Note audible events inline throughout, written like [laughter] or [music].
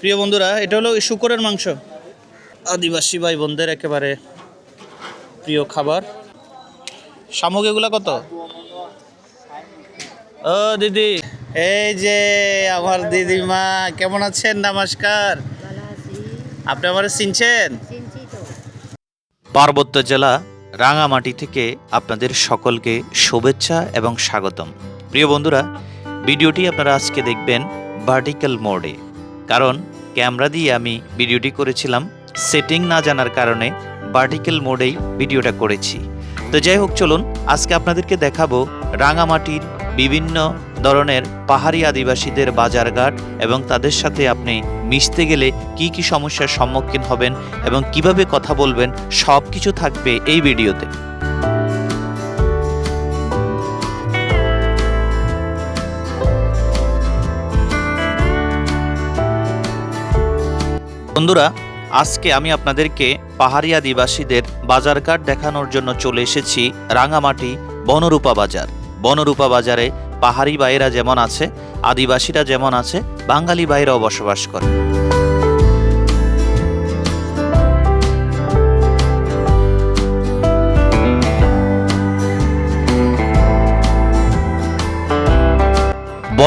প্রিয় বন্ধুরা, এটা হলো শুকরের মাংস। আদিবাসী ভাই বোনদের একেবারে প্রিয় খাবার। শামুক এগুলা কত? ও দিদি, এই যে আমার দিদিমা, কেমন আছেন? নমস্কার। আপনি আমার চিনছেন? পার্বত্য জেলা রাঙামাটি থেকে আপনাদের সকলকে শুভেচ্ছা এবং স্বাগতম। প্রিয় বন্ধুরা, ভিডিওটি আপনারা আজকে দেখবেন ভার্টিক্যাল মোডে কারণ ক্যামেরা দিয়ে আমি ভিডিওটি করেছিলাম। সেটিং না জানার কারণে ভার্টিক্যাল মোডেই ভিডিওটা করেছি। তো যাই হোক, চলুন আজকে আপনাদেরকে দেখাবো রাঙামাটির বিভিন্ন ধরনের পাহাড়ি আদিবাসীদের বাজারঘাট এবং তাদের সাথে আপনি মিশতে গেলে কি কি সমস্যার সম্মুখীন হবেন এবং কীভাবে কথা বলবেন সব কিছু থাকবে এই ভিডিওতে। বন্ধুরা, আজকে আমি আপনাদেরকে পাহাড়ি আদিবাসীদের বাজারঘাট দেখানোর জন্য চলে এসেছি রাঙামাটি বনরূপা বাজার। বনরূপা বাজারে পাহাড়ি বাইরা যেমন আছে, আদিবাসীরা যেমন আছে, বাঙালি বাইরাও বসবাস করে।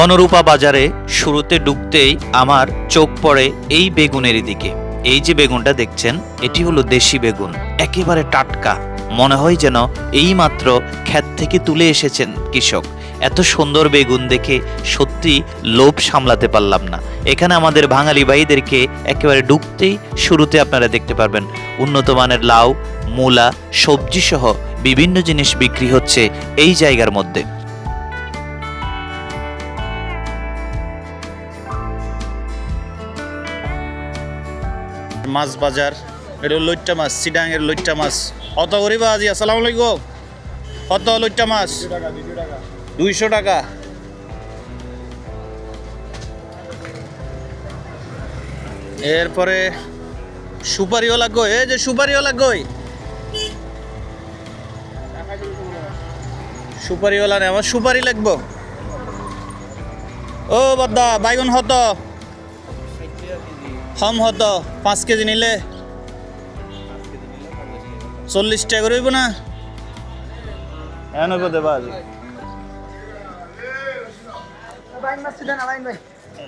বনরূপা বাজারে শুরুতে ডুবতেই আমার চোখ পড়ে এই বেগুনের দিকে। এই যে বেগুনটা দেখছেন, এটি হলো দেশি বেগুন। একেবারে টাটকা। মনে হয় যেন এই মাত্র ক্ষেত থেকে তুলে এসেছেন কৃষক। এত সুন্দর বেগুন দেখে সত্যি লোভ সামলাতে পারলাম না। এখানে আমাদের বাঙালি ভাইদেরকে একেবারে ডুবতেই শুরুতে আপনারা দেখতে পারবেন। উন্নত মানের লাউ, মূলা সবজি সহ বিভিন্ন জিনিস বিক্রি হচ্ছে এই জায়গার মধ্যে। মাছ বাজার, এটা লইট্টা মাছ সিডাঙের লইট্টা মাছ। কত করিবা আজি আসসালামু আলাইকুম। কত লইট্টা মাছ? দুইশো টাকা। এরপরে সুপারিওয়ালা কই? এই যে সুপারিওয়ালা কই? সুপারিওয়ালা নেই, আমার সুপারি লাগবো। ও বাদা বাইগন হত হম হত পাঁচ কেজি নিলে। চল্লিশ টাকা করে না? এন দেবা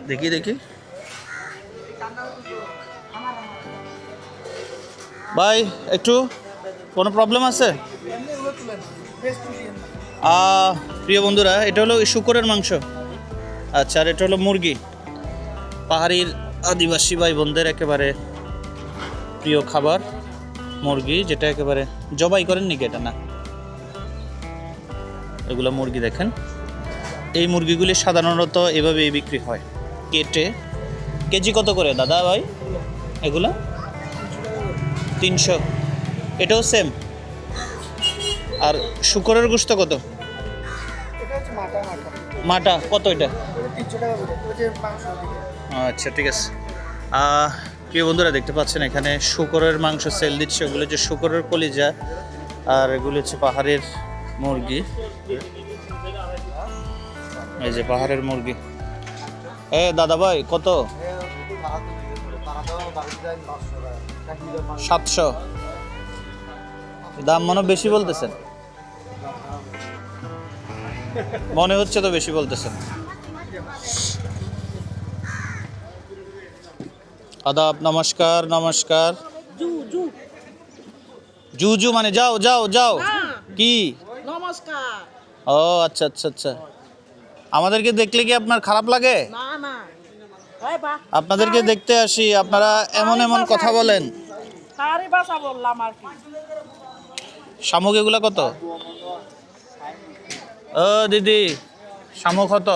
দেখি দেখি। ভাই একটু কোনো প্রবলেম আছে? প্রিয় বন্ধুরা এটা হলো শুকরের মাংস। আচ্ছা আর এটা হলো মুরগি। পাহাড়ির আদিবাসী ভাই বোনদের একেবারে প্রিয় খাবার মুরগি যেটা একেবারে জবাই করেন নাকি এটা না? এগুলো মুরগি দেখেন। এই মুরগিগুলি সাধারণত এভাবেই বিক্রি হয়। কেটে কেজি কত করে দাদা ভাই? এগুলো? তিনশো। এটাও সেম আর শুকরের গোস্ত কত? মাটা কত এটা? আচ্ছা ঠিক আছে। প্রিয় বন্ধুরা, দেখতে পাচ্ছেন এখানে শুকরের মাংস সেল দিচ্ছে। ওগুলো হচ্ছে শুকরের কলিজা আর এগুলো হচ্ছে পাহাড়ের মুরগি। এই যে পাহাড়ের মুরগি। এ, দাদা ভাই, কত? সাতশো। দাম মনে বেশি বলতেছেন। মনে হচ্ছে তো বেশি বলতেছেন। আদাব নমস্কার নমস্কার। জুজু মানে যাও যাও যাও। কি? নমস্কার। ও আচ্ছা আচ্ছা আচ্ছা। আমাদেরকে দেখলে কি আপনার খারাপ লাগে? আপনাদেরকে দেখতে আসি আপনারা এমন এমন কথা বলেন। শামুক এগুলা কত? ও দিদি শামুক কত?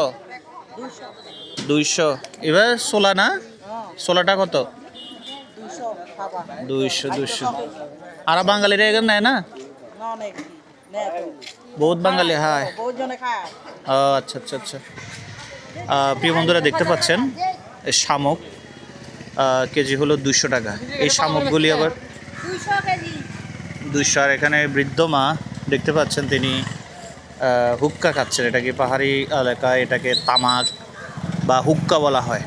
দুইশো। এবার সোলা না? সোলাটা কত? দুইশো দুইশো। আর বাঙালিরা এখানে নেয় না? বহুত বাঙালি, হায়। আচ্ছা আচ্ছা আচ্ছা। প্রিয় বন্ধুরা দেখতে পাচ্ছেন শামুক কেজি হলো দুশো টাকা। এই শামুকগুলি আবার দুশো আর এখানে বৃদ্ধ মা দেখতে পাচ্ছেন তিনি হুক্কা খাচ্ছেন। এটাকে পাহাড়ি এলাকায় এটাকে তামাক বা হুক্কা বলা হয়।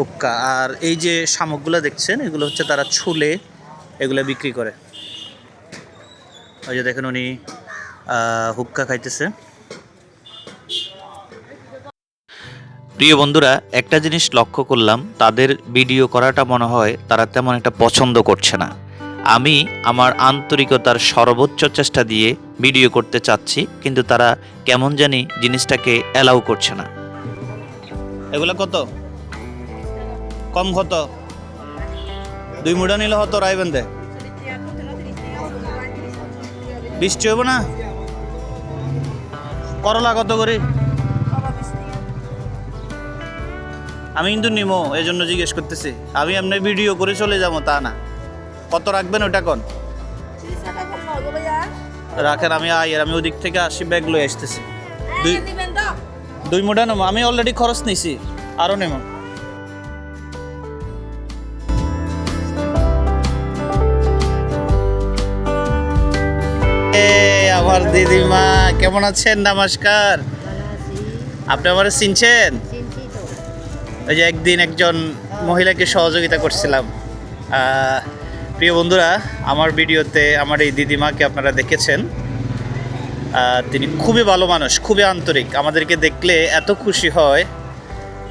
হুক্কা আর এই যে শামুকগুলো দেখছেন এগুলো হচ্ছে তারা ছুলে এগুলো বিক্রি করে। ওই যে দেখেন উনি হুক্কা খাইতেছে। প্রিয় বন্ধুরা একটা জিনিস লক্ষ্য করলাম তাদের ভিডিও করাটা মনে হয় তারা তেমন একটা পছন্দ করছে না। আমি আমার আন্তরিকতার সর্বোচ্চ চেষ্টা দিয়ে ভিডিও করতে চাচ্ছি কিন্তু তারা কেমন জানি জিনিসটাকে অ্যালাউ করছে না। এগুলো কত? কম কত দুই মুড়া নিলে হতো রায়বেন্দে বৃষ্টি হব না? করলা কত করে? আমি কিন্তু নিমো এই জন্য জিজ্ঞেস করতেছি। আমি এমনি ভিডিও করে চলে যাব তা না। কত রাখবেন ওটা কোন? রাখেন আমি আই আর আমি ওদিক থেকে আসি ব্যাগ লয়ে আসতেছি। দুই দুই মোটা নেব আমি অলরেডি খরচ নিছি আরও নেব দিদিমা কেমন আছেন? নমস্কার। আপনি আমার চিনছেন? ওই যে একদিন একজন মহিলাকে সহযোগিতা করছিলাম। প্রিয় বন্ধুরা আমার ভিডিওতে আমার এই দিদিমাকে আপনারা দেখেছেন। তিনি খুবই ভালো মানুষ খুবই আন্তরিক। আমাদেরকে দেখলে এত খুশি হয়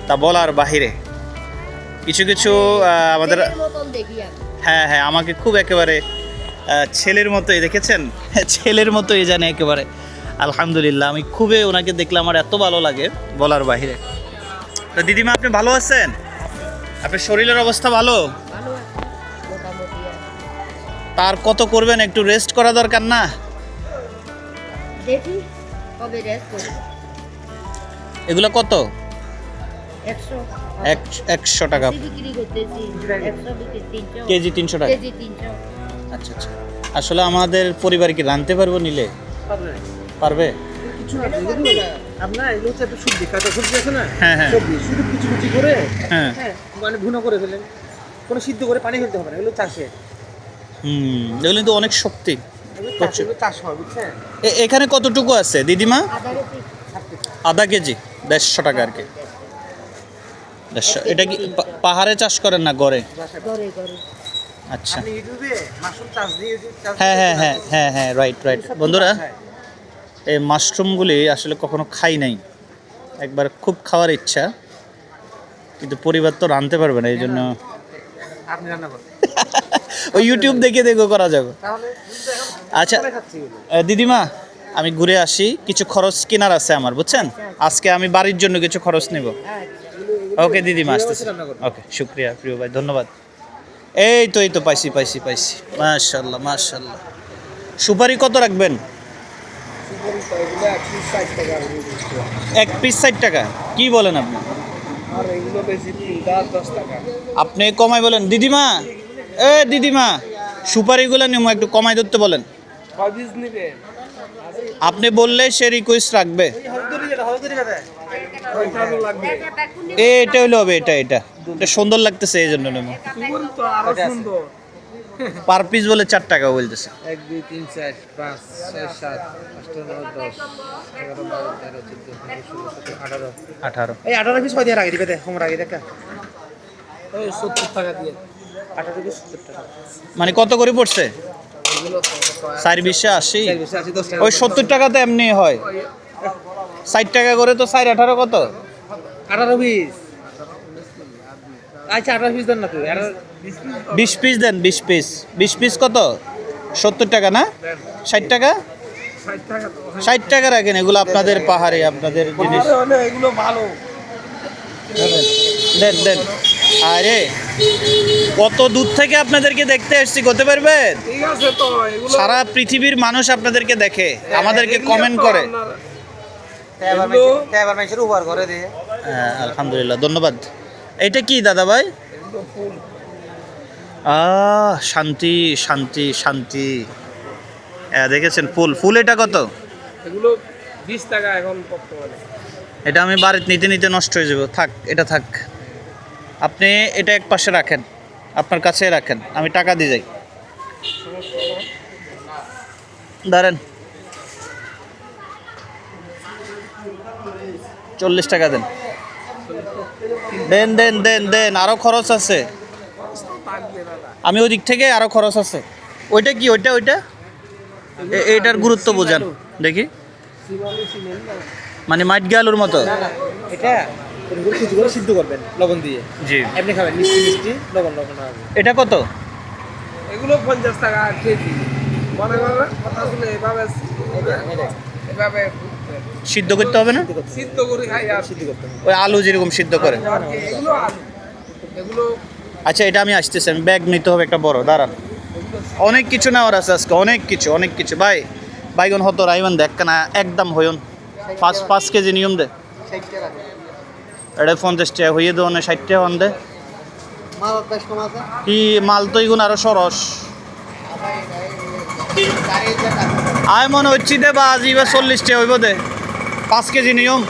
তা বলার বাহিরে। কিছু কিছু আমাদের হ্যাঁ হ্যাঁ আমাকে খুব একেবারে ছেলের মতোই দেখেছেন? [laughs] ছেলের মতোই জানে একেবারে। আলহামদুলিল্লাহ আমি খুবই ওনাকে দেখলে আমার এত ভালো লাগে বলার বাহিরে। তো দিদিমা আপনি ভালো আছেন? আপনার শরীরের অবস্থা ভালো? তার কত করবেন একটু রেস্ট করা দরকার না? দেখি কবে রেস্ট করি। এগুলো কত? একশো। এক একশো টাকা। কেজি বিক্রি করতেছি। একশো বিক্রি তিনশো। কেজি তিনশো টাকা। কেজি তিনশো। আচ্ছা আচ্ছা। আসলে আমাদের পরিবার কি রাঁধতে পারব নিলে? পারবে। কিছু আপনার এগুলো হচ্ছে একটা সবজি কাঁচা সবজি আছে না? হ্যাঁ হ্যাঁ। সবজি শুধু কুচি কুচি করে হ্যাঁ। হ্যাঁ মানে ভুনা করে ফেলেন। কোনো সিদ্ধ করে পানি ফেলতে হবে না এগুলো চাষে। হুম এগুলো কিন্তু অনেক শক্তি। এখানে কতটুকু আছে দিদিমা? আধা কেজি দেড়শো টাকা আর কি। দেড়শো এটা কি পাহাড়ে চাষ করেন না গড়ে। আচ্ছা। ইউটিউব চাষ হ্যাঁ হ্যাঁ হ্যাঁ হ্যাঁ হ্যাঁ রাইট রাইট বন্ধুরা হ্যাঁ। এই মাশরুমগুলি আসলে কখনো খাই নাই। একবার খুব খাওয়ার ইচ্ছা কিন্তু পরিবার তো রাঁধতে পারবে না এই জন্য। করেন। [laughs] ওই ইউটিউব দেখে দেখে করা যাবে আচ্ছা দিদিমা আমি ঘুরে আসি কিছু খরচ কেনার আছে আমার বুঝছেন? আজকে আমি বাড়ির জন্য কিছু খরচ নেব। ওকে দিদিমা আসতেছি। ওকে শুক্রিয়া প্রিয় ভাই ধন্যবাদ। এই তো এই তো পাইছি পাইছি পাইছি। মাশাল্লাহ মাশাল্লাহ সুপারি কত রাখবেন? এক পিস ষাট টাকা। কি বলেন আপনি? আপনি কমাই বলেন। দিদিমা এ দিদিমা সুপারিগুলো নিয়ম একটু কমাই ধরতে বলেন। আপনি বললে সে রিকোয়েস্ট রাখবে। এটা হইলে হবে এটা এটা। এটা সুন্দর লাগতেছে এই জন্য নেব। পার পিস বলে চার টাকা বলতেছে। এক দুই তিন চার পাঁচ ছয় সাত আট নয় দশ এগারো বারো তেরো চোদ্দ পনেরো ষোলো সতেরো আঠারো। আঠারো। এই আঠারো পিস কয় দিয়ে দিবে দেখ আমার আগে দেখা। ওই সত্তর টাকা দিয়ে। আঠারো পিস সত্তর টাকা। মানে কত করে পড়ছে? এগুলো চার বিশে আশি? ওই সত্তর টাকাতে এমনি হয়। ষাট টাকা করে তো চার আঠারো কত? আঠারো পিস। আচ্ছা আঠারো পিস দেন না তুই বিশ পিস দেন বিশ পিস। বিশ পিস কত? সত্তর টাকা না? ষাট টাকা? ষাট টাকা টাকা রাখেন এগুলো আপনাদের পাহাড়ে আপনাদের জিনিস। এগুলো ভালো। দেন দেন। আরে কত দূর থেকে আপনাদেরকে দেখতে এসেছি করতে পারবেন? ঠিক আছে তো সারা পৃথিবীর মানুষ আপনাদেরকে দেখে আমাদেরকে কমেন্ট করে এবার মানুষের উপহার করে দিয়ে হ্যাঁ আলহামদুলিল্লাহ ধন্যবাদ। এটা কি দাদা ভাই? আহ শান্তি শান্তি শান্তি। হ্যাঁ দেখেছেন ফুল। ফুল এটা কত? এগুলো বিশ টাকা এখন এটা আমি বাড়িতে নিতে নিতে নষ্ট হয়ে যাব। থাক এটা থাক। আপনি এটা এক পাশে রাখেন। আপনার কাছে রাখেন। আমি টাকা দিয়ে যাই। দাঁড়ান। চল্লিশ টাকা দেন। দেন দেন দেন দেন আরও খরচ আছে। আমি ওই দিক থেকে আরও খরচ আছে। ওইটা কি ওইটা ওইটা? এইটার গুরুত্ব বোঝান। দেখি। মানে মাইট আলুর মতো। এটা সিদ্ধ করবেন লবণ দিয়ে। জি। এমনি খাবেন মিষ্টি মিষ্টি লবণ লবণ এটা কত? এগুলো পঞ্চাশ টাকা কেজি। মনে করেন কথা শুনে এভাবে এভাবে সিদ্ধ করতে হবে না? সিদ্ধ করে খাই আর সিদ্ধ করতে হবে ওই আলু যেরকম সিদ্ধ করে। এগুলো আলু। এগুলো আচ্ছা এটা আমি আসতেছি আমি ব্যাগ নিতে হবে একটা বড় দাঁড়ান। অনেক কিছু নেওয়ার আছে আজকে অনেক কিছু অনেক কিছু। ভাই বাইগন হতো রাইমান দেখ না একদম হইন পাঁচ পাঁচ কেজি নিয়ম দে। এটা পঞ্চাশ টাকা হইয়ে দেওয়া না ষাট টাকা দে। কি মাল তো এগুন আরও সরস। আয় মনে হচ্ছি দে বা আজি বা চল্লিশ টাকা হইব দে। পাঁচ কেজি নিয়ম।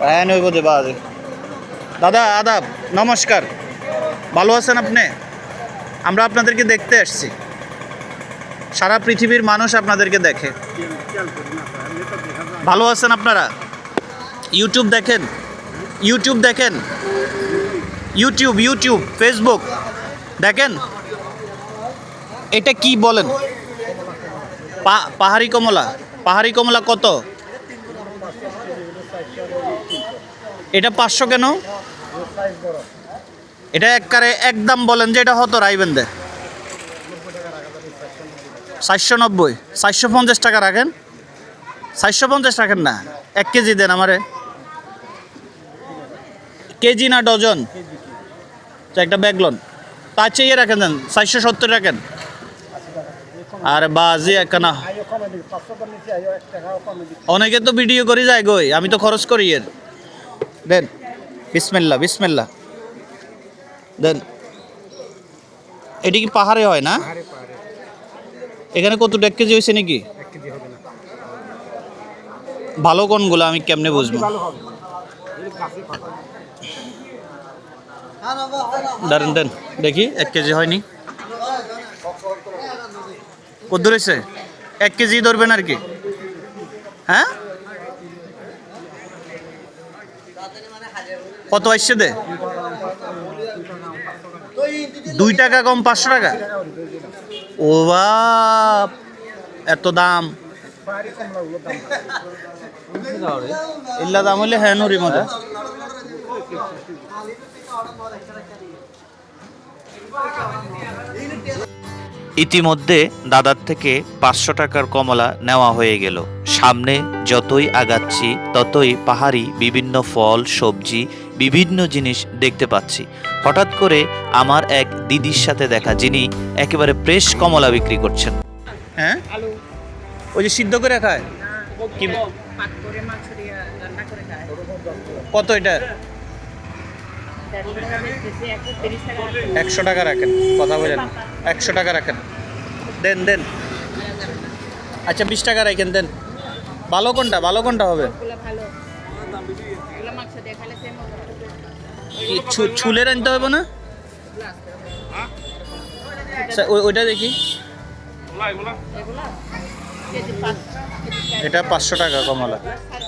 হ্যাঁ হইব দে বা দাদা, আদাব, নমস্কার। ভালো আছেন আপনি? আমরা আপনাদেরকে দেখতে আসছি। সারা পৃথিবীর মানুষ আপনাদেরকে দেখে। ভালো আছেন আপনারা? ইউটিউব দেখেন? ইউটিউব দেখেন? ইউটিউব ইউটিউব, ফেসবুক দেখেন? এটা কি বলেন? পাহাড়ি কমলা পাহাড়ি কমলা কত? এটা পাঁচশো কেন? এটা একবারে একদম বলেন যে এটা হতো রাইবেন দে চারশো নব্বই, চারশো পঞ্চাশ টাকা রাখেন? চারশো পঞ্চাশ রাখেন না, এক কেজি দেন আমারে। কেজি না ডজন? একটা ব্যাগ লোন। তার চেয়ে রাখেন দেন, চারশো সত্তর রাখেন। আর বাজি একখানা অনেকে তো ভিডিও করে যায় গই আমি তো খরচ করি এর। দেন বিসমেল্লা বিসমেল্লা দেন এটি কি পাহাড়ে হয় না? এখানে কত এক কেজি হয়েছে নাকি? ভালো কোনগুলো আমি কেমনে বুঝব? দাঁড়ান দেন দেখি এক কেজি হয়নি। কত ধরেছে? এক কেজি ধরবেন আর কি। হ্যাঁ? কত আসছে দে? দুই টাকা কম, পাঁচশো টাকা? ও বাপ, এত দাম। ইল্লা দাম হইলে হ্যাঁ নুরি মতো। ইতিমধ্যে দাদার থেকে পাঁচশো টাকার কমলা নেওয়া হয়ে গেল। সামনে যতই আগাচ্ছি ততই পাহাড়ি বিভিন্ন ফল সবজি বিভিন্ন জিনিস দেখতে পাচ্ছি। হঠাৎ করে আমার এক দিদির সাথে দেখা যিনি একেবারে ফ্রেশ কমলা বিক্রি করছেন। হ্যাঁ? ওই যে সিদ্ধ করে খায়? কি পাক করে মাংস দিয়ে রান্না করে খায়। কত এটা? একশো টাকা রাখেন কথা বলেন। একশো টাকা রাখেন। দেন দেন। আচ্ছা বিশ টাকা রাখেন দেন। ভালো কোনটা? ভালো কোনটা হবে? ছুলের আনতে হবে না? আচ্ছা, ওই- ওইটা দেখি। এটা পাঁচশো টাকা কমলা।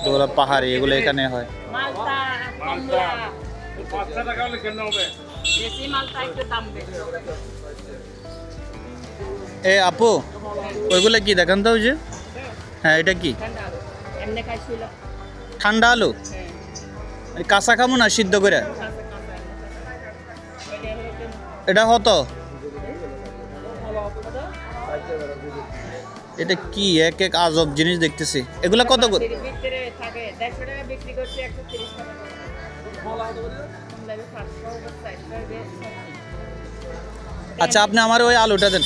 যেগুলো পাহাড়ি এগুলো এখানে হয়। এ আপু, ওইগুলো কি দেখান তো যে? হ্যাঁ এটা কি? ঠান্ডা আলু। কাঁচা খামো না, সিদ্ধ করে? এটা হতো এটা কি? এক এক আজব জিনিস দেখতেছি। এগুলা কত করে? আচ্ছা আপনি আমার ওই আলুটা দেন।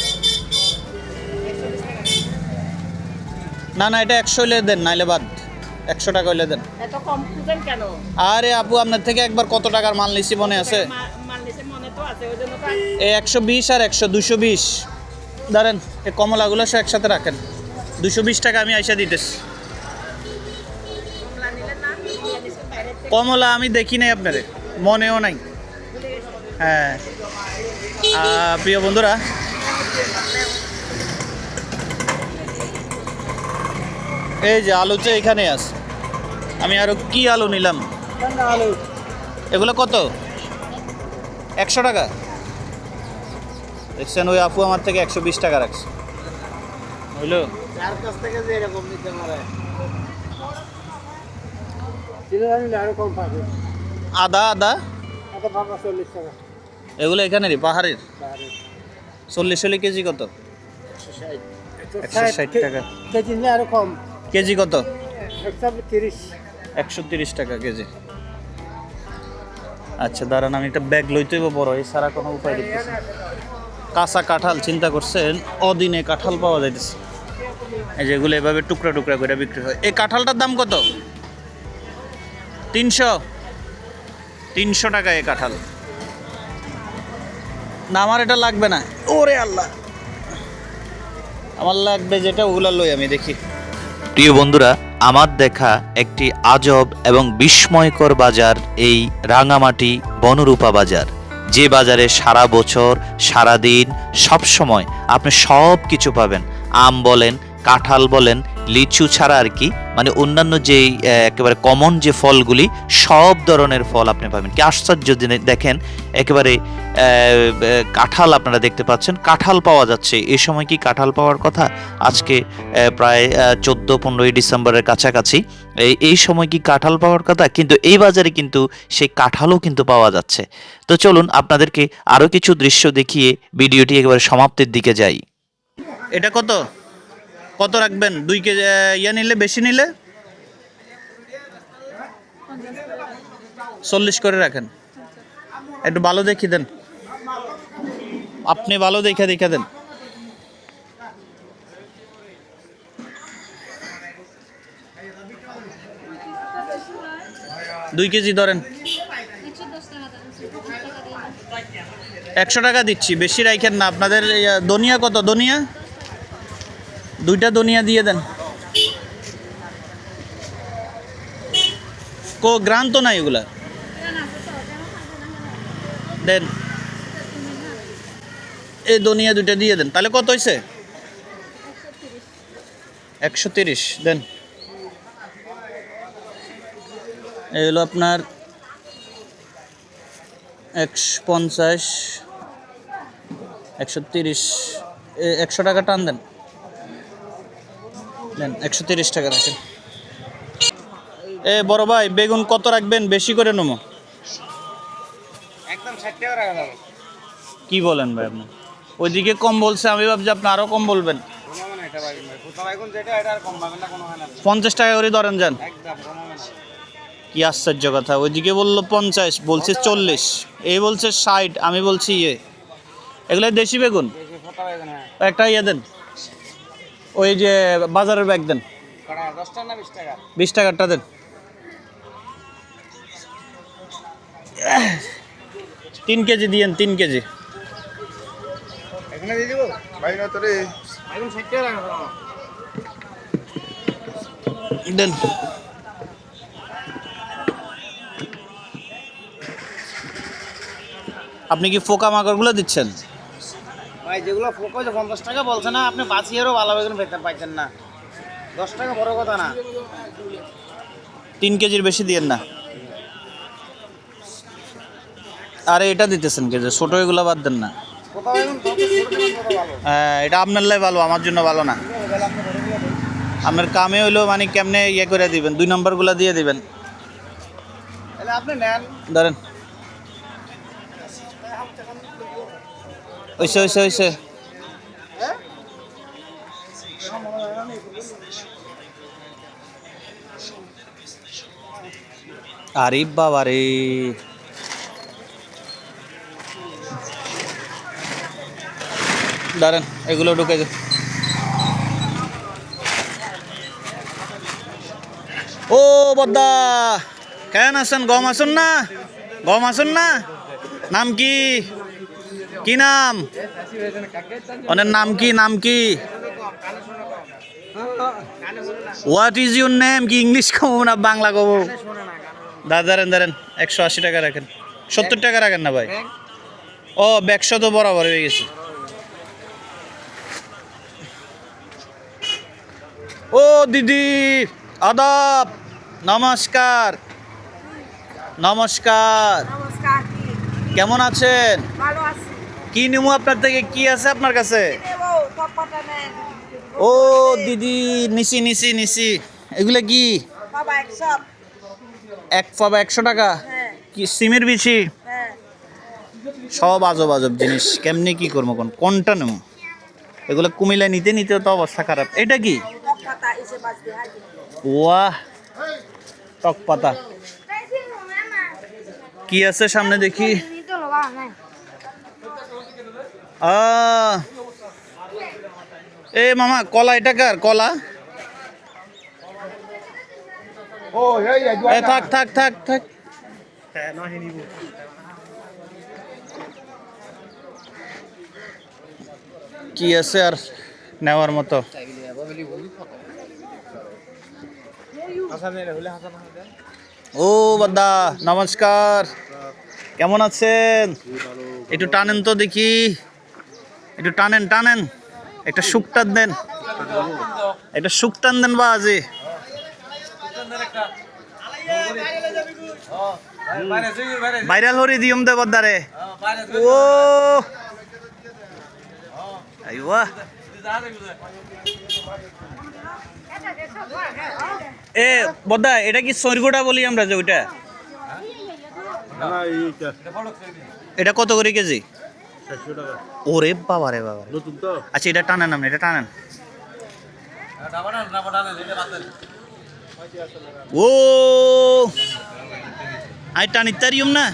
না না এটা একশো হইলে দেন নাইলে বাদ। একশো টাকা হইলে দেন। আরে আপু আপনার থেকে একবার কত টাকার মাল নিছি মনে আছে? এই একশো বিশ আর একশো দুশো বিশ। ধরেন এই কমলাগুলো সব একসাথে রাখেন। দুশো বিশ টাকা আমি আইসা দিতেছি। কমলা আমি দেখি নাই আপনারে। মনেও নাই। হ্যাঁ। প্রিয় বন্ধুরা, এই যে আলু চা এখানে আছে, আমি আরও কি আলু নিলাম? এগুলো কত? একশো টাকা? দেখছেন, ওই আপু আমার থেকে একশো বিশ টাকা রাখছে। বুঝলো আরও কম পাবে। আদা আদা? এগুলো এখানেরই পাহাড়ের? চল্লিশ হলে কেজি কত? একশো ষাট টাকা। কেজি আরও কম। কেজি কত? একশো তিরিশ। টাকা কেজি। আচ্ছা দাঁড়ান আমি একটা ব্যাগ লইতে বড় এই সারা কোনো উপায় দেখতেছি। কাঁচা কাঁঠাল চিন্তা করছেন? অদিনে কাঁঠাল পাওয়া যাইতেছে। এই যেগুলো এভাবে টুকরা টুকরা করে বিক্রি হয়। এই কাঁঠালটার দাম কত? তিনশো। তিনশো টাকা এই কাঁঠাল। না আমার এটা লাগবে না। ওরে আল্লাহ। আমার লাগবে যেটা ওগুলা লই আমি দেখি। প্রিয় বন্ধুরা আমার দেখা একটি আজব এবং বিস্ময়কর বাজার এই রাঙামাটি বনরূপা বাজার। যে বাজারে সারা বছর সারা দিন সব সময় আপনি সব কিছু পাবেন। আম বলেন কাঁঠাল বলেন লিচু ছাড়া আর কি মানে অন্যান্য যে একেবারে কমন যে ফলগুলি, সব ধরনের ফল আপনি পাবেন। কি আশ্চর্য দেখেন, একেবারে কাঁঠাল আপনারা দেখতে পাচ্ছেন। কাঁঠাল পাওয়া যাচ্ছে। এই সময় কি কাঁঠাল পাওয়ার কথা? আজকে প্রায় চোদ্দ, পনেরোই ডিসেম্বরের কাছাকাছি। এই সময় কি কাঁঠাল পাওয়ার কথা? কিন্তু এই বাজারে কিন্তু সেই কাঁঠালও কিন্তু পাওয়া যাচ্ছে। তো চলুন আপনাদেরকে আরও কিছু দৃশ্য দেখিয়ে ভিডিওটি একেবারে সমাপ্তির দিকে যাই। এটা কত? কত রাখবেন? দুই কেজি ইয়া নিলে, বেশি নিলে? চল্লিশ করে রাখেন। একটু ভালো দেখি দেন। আপনি ভালো দেখে দেখে দেন। দুই কেজি ধরেন। একশো টাকা দিচ্ছি, বেশি রাইখেন না। আপনাদের দনিয়া কত? দনিয়া দুইটা দনিয়া দিয়ে দেন। কো গ্রান তো নাই এগুলা। দেন। এই দনিয়া দুইটা দিয়ে দেন। তাহলে কত হয়েছে একশো তিরিশ। দেন। এই হলো আপনার একশো পঞ্চাশ, একশো তিরিশ একশো টাকা টান দেন। দেন একশো তিরিশ টাকা রাখেন। এ বড় ভাই বেগুন কত রাখবেন? বেশি করে নেব। একদম ষাট টাকা রাখা যাবে। কি বলেন ভাই আপনি? ওইদিকে কম বলছে আমি ভাবছি আপনি আরও কম বলবেন। কমাবে না এটা পারবেন ভাই কোথাও এখন যেটা এটা আর কম পাবেন না কোনো হয় না। পঞ্চাশ টাকা করে ধরেন যান। একদম কি আশ্চর্য কথা ওইদিকে বলল পঞ্চাশ বলছে চল্লিশ। এই বলছে ষাট আমি বলছি ইয়ে। এগুলো দেশি বেগুন? হ্যাঁ। একটা ইয়ে দেন। ওই যে বাজারের ব্যাগ দেন। বিশ টাকা বিশ টাকারটা দেন। তিন কেজি দিয়েন তিন কেজি। দেন। আপনি কি ফোকা মাকড়গুলো দিচ্ছেন? ভাই যেগুলো যে পঞ্চাশ টাকা বলছে না আপনি বাঁচিয়েরও ভালো বেগুন পেতে পাইতেন না। দশ টাকা বড় কথা না। তিন কেজির বেশি দিয়েন না। আরে এটা দিতেছেন কেজি ছোটো এগুলো বাদ দেন না। হ্যাঁ এটা আপনার লাই ভালো আমার জন্য ভালো না। আপনার কামে হইল মানে কেমনে ইয়ে করে দিবেন? দুই নম্বরগুলো দিয়ে দিবেন। তাহলে আপনি নেন। ধরেন। ওইসে ওইসে ওইসে আরে বাবা রে। দাঁড়ান, এগুলো ঢুকে যান ও বদ্দা কেন আছেন? গম আসুন না? গম আসুন না? নাম কি? কি নাম? ওনার নাম কি নাম কি? হোয়াট ইজ ইউর নেম কি ইংলিশ কব না বাংলা কব দাদা দাঁড়েন দাঁড়েন। একশো আশি টাকা রাখেন। সত্তর টাকা রাখেন না ভাই? ও ব্যাগশো তো বরাবর হয়ে গেছে। ও দিদি আদাব নমস্কার। নমস্কার। নমস্কার কেমন আছেন? ভালো আছি। কি নিমু আপনার থেকে? কি আছে আপনার কাছে? নেব ও দিদি নিসি নিসি নিসি এগুলো কি? এক পাবা একশো টাকা? হ্যাঁ। কি সিমের বিছি হ্যাঁ। সব আজব আজব জিনিস। কেমনি কি করব কোন কোনটা নেব এগুলো কুমিল্লা নিতে নিতে তো অবস্থা খারাপ। এটা কি? ওয়াহ টক পাতা কি আছে সামনে দেখি? এ মামা কলা এটা কার? কলা? থাক থাক থাক থাক। কি আছে আর নেওয়ার মতো? ও বাদা নমস্কার। কেমন আছেন? একটু টানেন তো দেখি। একটু টানেন টানেন। একটা শুকটান দেন। একটা শুকটান দেন বা আজি ভাইরাল হরি দিয়ম দে বদারে ও। আইওয়া। এ বদা এটা কি সরগোটা বলি আমরা যে ওইটা? এটা কত করে কেজি? ওরে বাবা রে বাবা আচ্ছা এটা টানেন আপনি এটা টানেন। ও! আই টানি তারিয়ম না?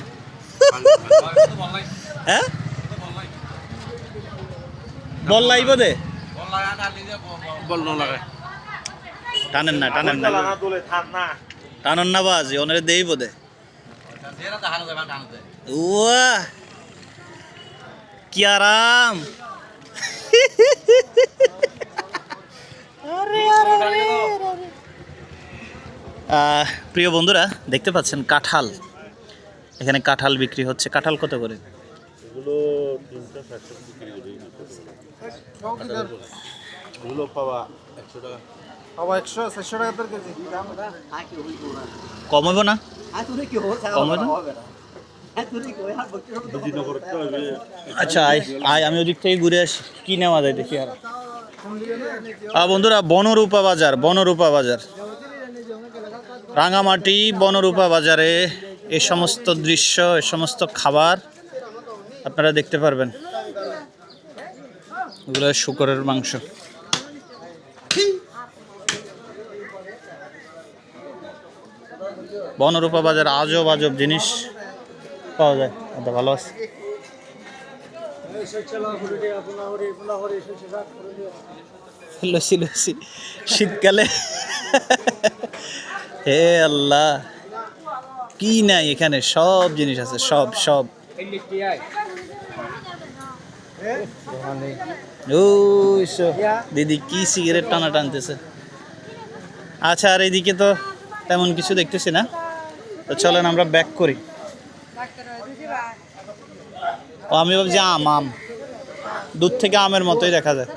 হ্যাঁ? বল লাইব দে। টানেন না টানেন না। টানেন না বাজি ওনারে দেই বোধে ওয়া কি আরাম প্রিয় বন্ধুরা দেখতে পাচ্ছেন কাঁঠাল। এখানে কাঁঠাল বিক্রি হচ্ছে। কাঁঠাল কত করে? কমাবো পাওয়া একশো টাকা। বাবা একশো চারশো টাকা তোর কেজি। কম হইব না। আচ্ছা আয় আয়, আমি ওদিক থেকে ঘুরে আসি। কি নেওয়া যায় দেখি আর। বন্ধুরা, বনরূপা বাজার বনরূপা বাজার। রাঙামাটি বনরূপা বাজারে এ সমস্ত দৃশ্য, এ সমস্ত খাবার আপনারা দেখতে পারবেন। এগুলো শুকরের মাংস। বনরূপা বাজার আজব আজব জিনিস। পাওয়া যায়। আচ্ছা ভালো আছে। লসি লসি। শীতকালে। হে আল্লাহ। কি নাই এখানে? সব জিনিস আছে, সব সব। দিদি কি সিগারেট টানা টানতেছে। আচ্ছা আর এইদিকে তো তেমন কিছু দেখতেছি না। তো চলেন আমরা ব্যাক করি। ও আমি ভাবছি আম আম। দূর থেকে আমের মতোই দেখা যায়।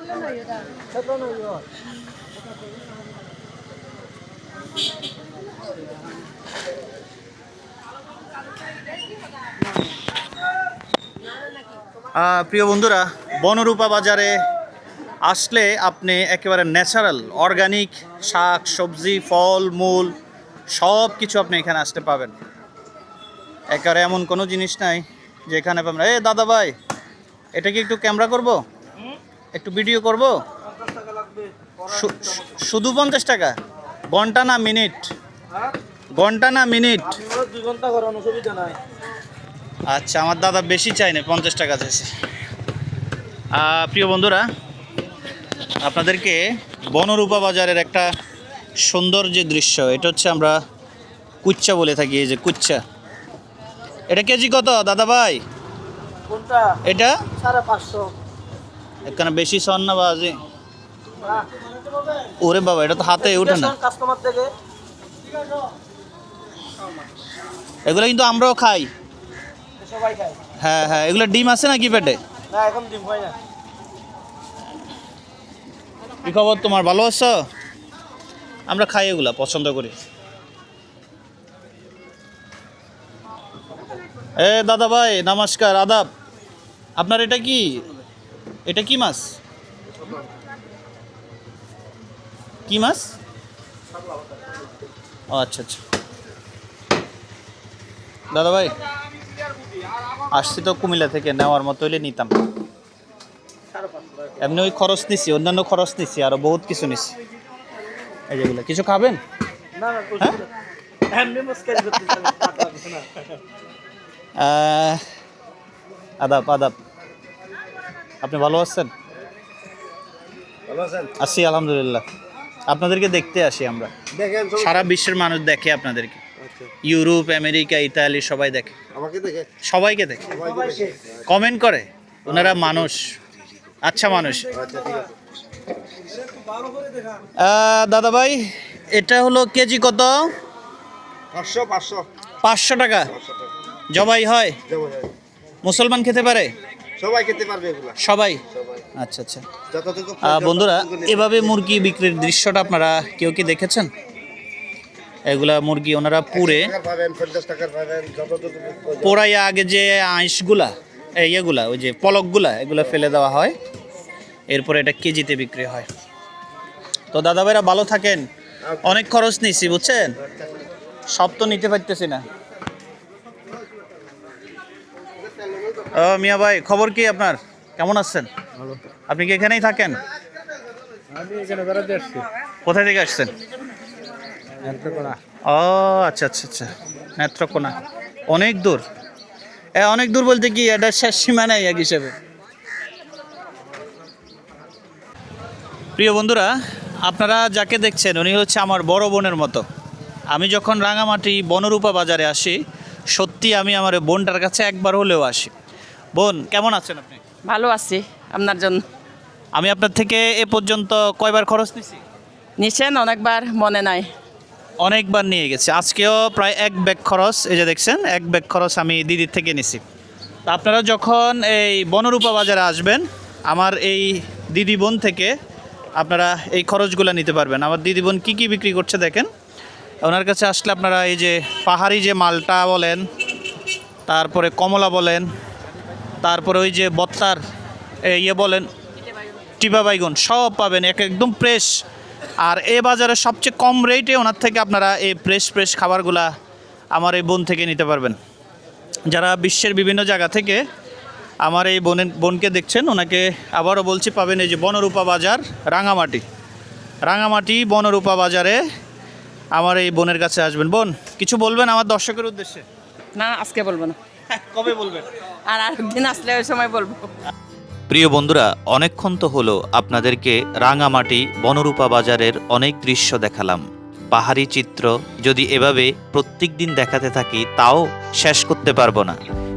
প্রিয় বন্ধুরা, বনরূপা বাজারে আসলে আপনি একেবারে ন্যাচারাল, অর্গানিক শাক, সবজি, ফল, মূল সব কিছু আপনি এখানে আসতে পাবেন। একেবারে এমন কোনো জিনিস নাই। যে এখানে পাবেন এ, দাদা ভাই, এটা কি একটু ক্যামেরা করব? একটু ভিডিও করব? শুধু পঞ্চাশ টাকা? ঘণ্টা না মিনিট ঘণ্টা না মিনিট আচ্ছা আমার দাদা বেশি চাই না, পঞ্চাশ টাকা চাইছে। প্রিয় বন্ধুরা, আপনাদেরকে বনরূপা বাজারের একটা সুন্দর যে দৃশ্য, এটা হচ্ছে আমরা কুচ্চা বলে থাকি, এই যে কুচ্চা এটা কেজি কত দাদা ভাই? কোনটা? এটা? এখানে বেশি সন না বাজে? ওরে বাবা এটা তো হাতে ওঠে না। কাস্টমার থেকে। এগুলো কিন্তু আমরাও খাই। হ্যাঁ হ্যাঁ এগুলো ডিম আছে নাকি পেটে? না এখন ডিম না। কি খবর তোমার ভালো আছো? আমরা খাই এগুলা পছন্দ করি। এ দাদা ভাই নমস্কার আদাব। আপনার এটা কি? এটা কি মাছ? কি মাছ? ও আচ্ছা আচ্ছা। দাদা ভাই আসছি তো কুমিল্লা থেকে নেওয়ার মতো হইলে নিতাম। এমনি ওই খরচ নিছি অন্যান্য খরচ নিছি আরও বহুত কিছু নিছি। এই যেগুলো কিছু খাবেন? হ্যাঁ? আদাব আদাব। আপনি ভালো আছেন? আছি আলহামদুলিল্লাহ। আপনাদেরকে দেখতে আসি আমরা। সারা বিশ্বের মানুষ দেখে আপনাদেরকে। আচ্ছা। ইউরোপ আমেরিকা ইতালি সবাই দেখে। সবাইকে দেখে। কমেন্ট করে। ওনারা মানুষ। আচ্ছা মানুষ। আচ্ছা দাদা ভাই এটা হলো কেজি কত? পাঁচশো টাকা। জবাই হয়। মুসলমান খেতে পারে? সবাই খেতে পারবে সবাই? আচ্ছা আচ্ছা। বন্ধুরা এভাবে মুরগি বিক্রির দৃশ্যটা আপনারা কেউ কি দেখেছেন? এগুলা মুরগি ওনারা পুরে। পোড়াইয়া আগে যে আঁশগুলা ইয়েগুলা ওই যে পলকগুলা এগুলো ফেলে দেওয়া হয়। এরপরে এটা কেজিতে বিক্রি হয়। তো দাদা ভাইরা ভালো থাকেন। অনেক খরচ নিছি বুঝছেন? সব তো নিতে পারতেছি না। মিয়া ভাই খবর কি আপনার? কেমন আছেন? আপনি কি এখানেই থাকেন? কোথায় থেকে আসছেন? ও আচ্ছা আচ্ছা আচ্ছা। নেত্রকোনা। অনেক দূর। এ অনেক দূর বলতে কি এটা শেষ সীমা নাই এক হিসেবে। প্রিয় বন্ধুরা আপনারা যাকে দেখছেন উনি হচ্ছে আমার বড় বোনের মতো। আমি যখন রাঙামাটি বনরূপা বাজারে আসি সত্যি আমি আমার বোনটার কাছে একবার হলেও আসি। বোন কেমন আছেন আপনি? ভালো আছি আপনার জন্য? আমি আপনার থেকে এ পর্যন্ত কয়বার খরচ নিছি? নিছেন অনেকবার মনে নাই। অনেকবার নিয়ে গেছি। আজকেও প্রায় এক ব্যাগ খরচ এই যে দেখছেন এক ব্যাগ খরচ আমি দিদির থেকে নিছি। তা আপনারা যখন এই বনরূপা বাজারে আসবেন আমার এই দিদি বোন থেকে আপনারা এই খরচগুলো নিতে পারবেন। আমার দিদি বোন কী কী বিক্রি করছে দেখেন? ওনার কাছে আসলে আপনারা এই যে পাহাড়ি যে মালটা বলেন তারপরে কমলা বলেন তারপরে ওই যে বত্তার ইয়ে বলেন, টিপা বাইগুন, সব পাবেন, এক একদম ফ্রেশ আর এ বাজারে সবচেয়ে কম রেটে ওনার থেকে আপনারা এই ফ্রেশ ফ্রেশ খাবারগুলা আমার এই বোন থেকে নিতে পারবেন। যারা বিশ্বের বিভিন্ন জায়গা থেকে আমার এই বোনের, বোনকে দেখছেন, ওনাকে আবারও বলছি, পাবেন এই যে বনরূপা বাজার, রাঙামাটি। রাঙামাটি বনরূপা বাজারে আমার এই বোনের কাছে আসবেন। বোন, কিছু বলবেন আমার দর্শকের উদ্দেশ্যে? না, আজকে বলব না। কবে বলবেন? আর আরেকদিন আসলে ওই সময় বলব। প্রিয় বন্ধুরা অনেকক্ষণ তো হলো আপনাদেরকে রাঙামাটি বনরূপা বাজারের অনেক দৃশ্য দেখালাম। পাহাড়ি চিত্র যদি এভাবে প্রত্যেক দিন দেখাতে থাকি তাও শেষ করতে পারব না।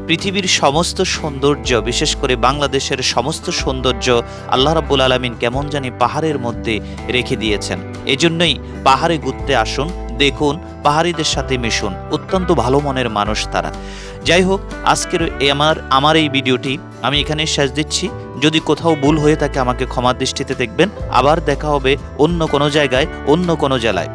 পৃথিবীর সমস্ত সৌন্দর্য বিশেষ করে বাংলাদেশের সমস্ত সৌন্দর্য আল্লাহ রাব্বুল আলমিন কেমন জানি পাহাড়ের মধ্যে রেখে দিয়েছেন। এজন্যই পাহাড়ে ঘুরতে আসুন দেখুন, পাহাড়িদের সাথে মিশুন, অত্যন্ত ভালো মনের মানুষ তারা। যাই হোক আজকের আমার আমার এই ভিডিওটি আমি এখানে শেষ দিচ্ছি। যদি কোথাও ভুল হয়ে থাকে আমাকে ক্ষমা দৃষ্টিতে দেখবেন। আবার দেখা হবে অন্য কোনো জায়গায়, অন্য কোনো জেলায়।